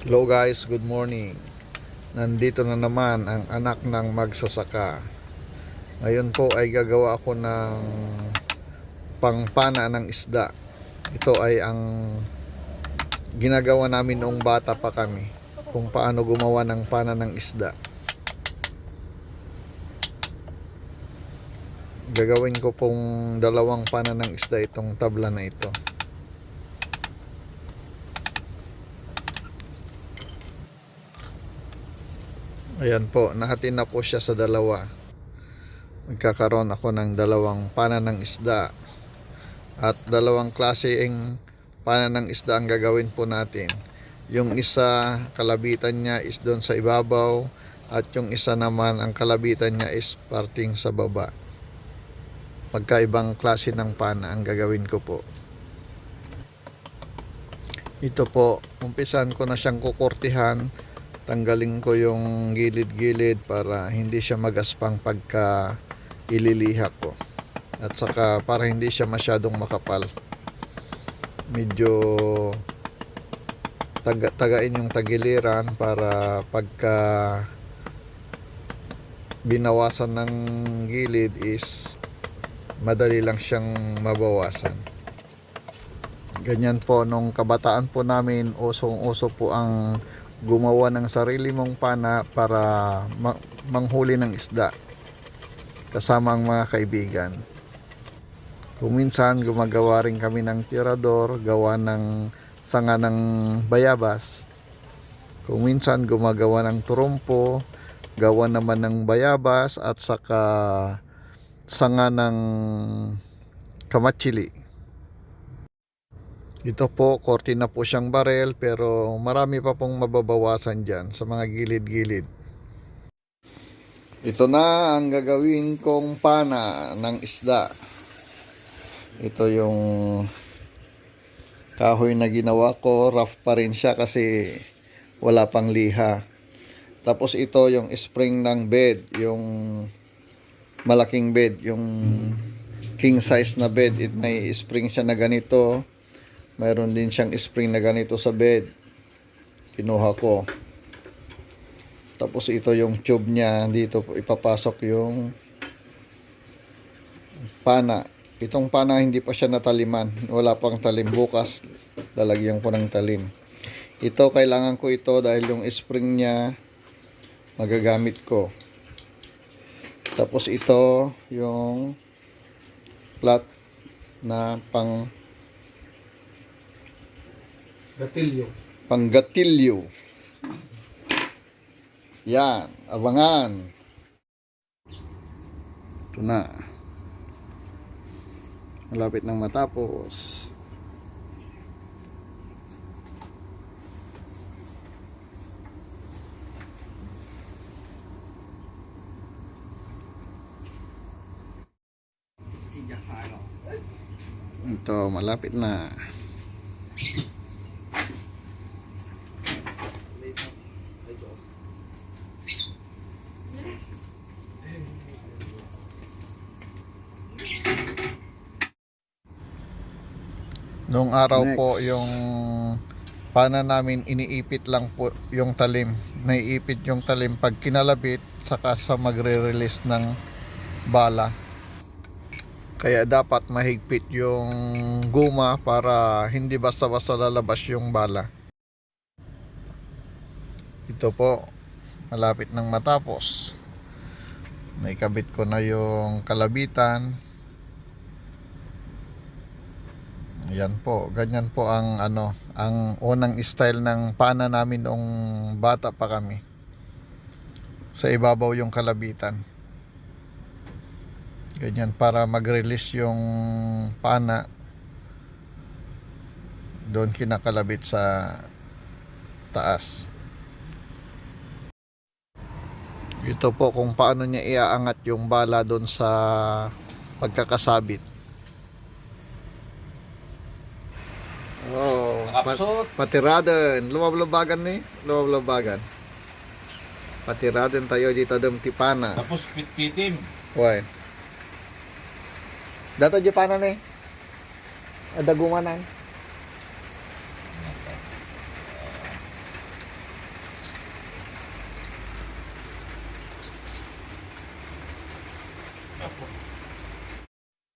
Hello guys, good morning. Nandito na naman ang anak ng magsasaka. Ngayon po ay gagawa ako ng pangpana ng isda. Ito ay ang ginagawa namin noong bata pa kami. Kung paano gumawa ng pana ng isda. Gagawin ko pong dalawang pana ng isda itong tabla na ito. Ayan po, nahatin na po siya sa dalawa. Magkakaroon ako ng dalawang pana ng isda. At dalawang klaseng pana ng isda ang gagawin po natin. Yung isa, kalabitan niya is doon sa ibabaw. At yung isa naman, ang kalabitan niya is parting sa baba. Magkaibang klase ng pana ang gagawin ko po. Ito po, umpisan ko na siyang kukurtihan tanggalin ko yung gilid-gilid para hindi siya magaspang pagka ililiha ko. At saka para hindi siya masyadong makapal. Medyo taga tagain yung tagiliran para pagka binawasan ng gilid is madali lang siyang mabawasan. Ganyan po nung kabataan po namin usong uso po ang gumawa ng sarili mong pana para ma- manghuli ng isda kasama ang mga kaibigan. Kung minsan gumagawa rin kami ng tirador, gawa ng sanga ng bayabas. Kung minsan gumagawa ng turumpo, gawa naman ng bayabas at saka sanga ng kamatsili. Ito po, korte na po siyang barel pero marami pa pong mababawasan dyan sa mga gilid-gilid. Ito na ang gagawin kong pana ng isda. Ito yung kahoy na ginawa ko. Rough pa rin siya kasi wala pang liha. Tapos ito yung spring ng bed. Yung malaking bed. Yung king size na bed. It may spring siya na ganito. Mayroon din siyang spring na ganito sa bed. Kinuha ko. Tapos ito yung tube niya. Dito ipapasok yung pana. Itong pana hindi pa siya nataliman. Wala pang talim. Bukas lalagyan ko ng talim. Ito kailangan ko ito dahil yung spring niya magagamit ko. Tapos ito yung flat na pang Gatilyo. panggatilyo. Yan, abangan. Ito na. Malapit nang matapos. Ito, malapit na. Noong araw po Next. yung pana namin iniipit lang po yung talim. Naiipit yung talim pag kinalabit saka sa magre-release ng bala. Kaya dapat mahigpit yung guma para hindi basta-basta lalabas yung bala. Ito po, malapit nang matapos. Naikabit ko na yung kalabitan. Yan po, ganyan po ang ano, ang unang style ng pana namin noong bata pa kami. Sa ibabaw yung kalabitan. Ganyan para mag-release yung pana. Doon kinakalabit sa taas. Ito po kung paano niya iaangat yung bala doon sa pagkakasabit. Oo. Oh, Nakapsot. Pat patiraden. Lumablabagan ni. Lumablabagan. Patiraden tayo dito dum tipana. Tapos pitpitim. Why? Dato Japana ni. Adagumanan.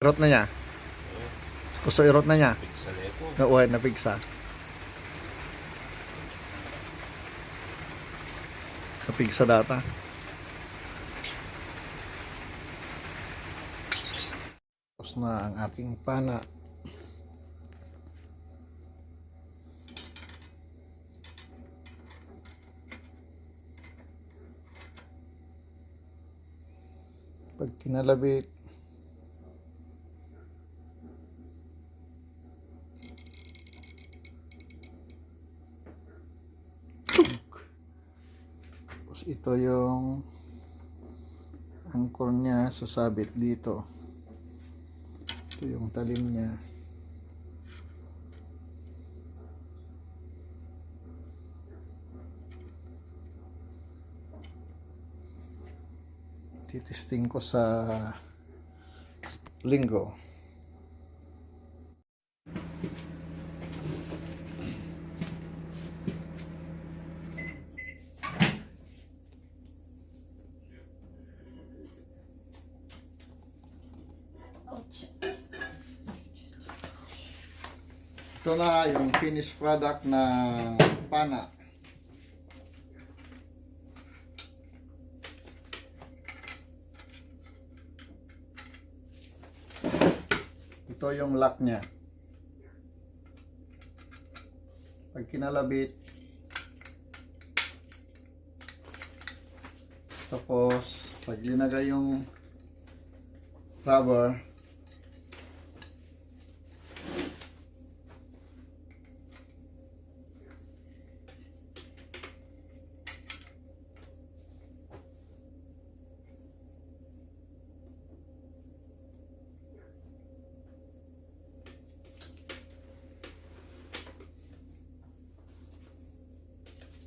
Irot na niya. Gusto irot na niya. Na uwan na pigsa. Sa pigsa data. Tapos na ang aking pana. Pag kinalabit, Ito yung angkor niya sasabit dito. Ito yung talim niya. Titisting ko sa linggo. Ito na yung finished product ng pana. Ito yung lock niya. Pag kinalabit, tapos pag linagay yung rubber,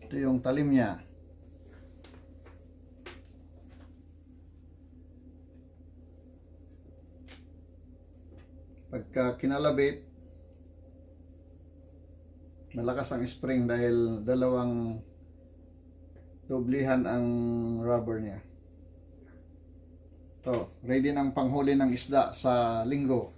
ito yung talim niya. Pagka kinalabit, malakas ang spring dahil dalawang doblihan ang rubber niya. To, ready ng panghuli ng isda sa linggo.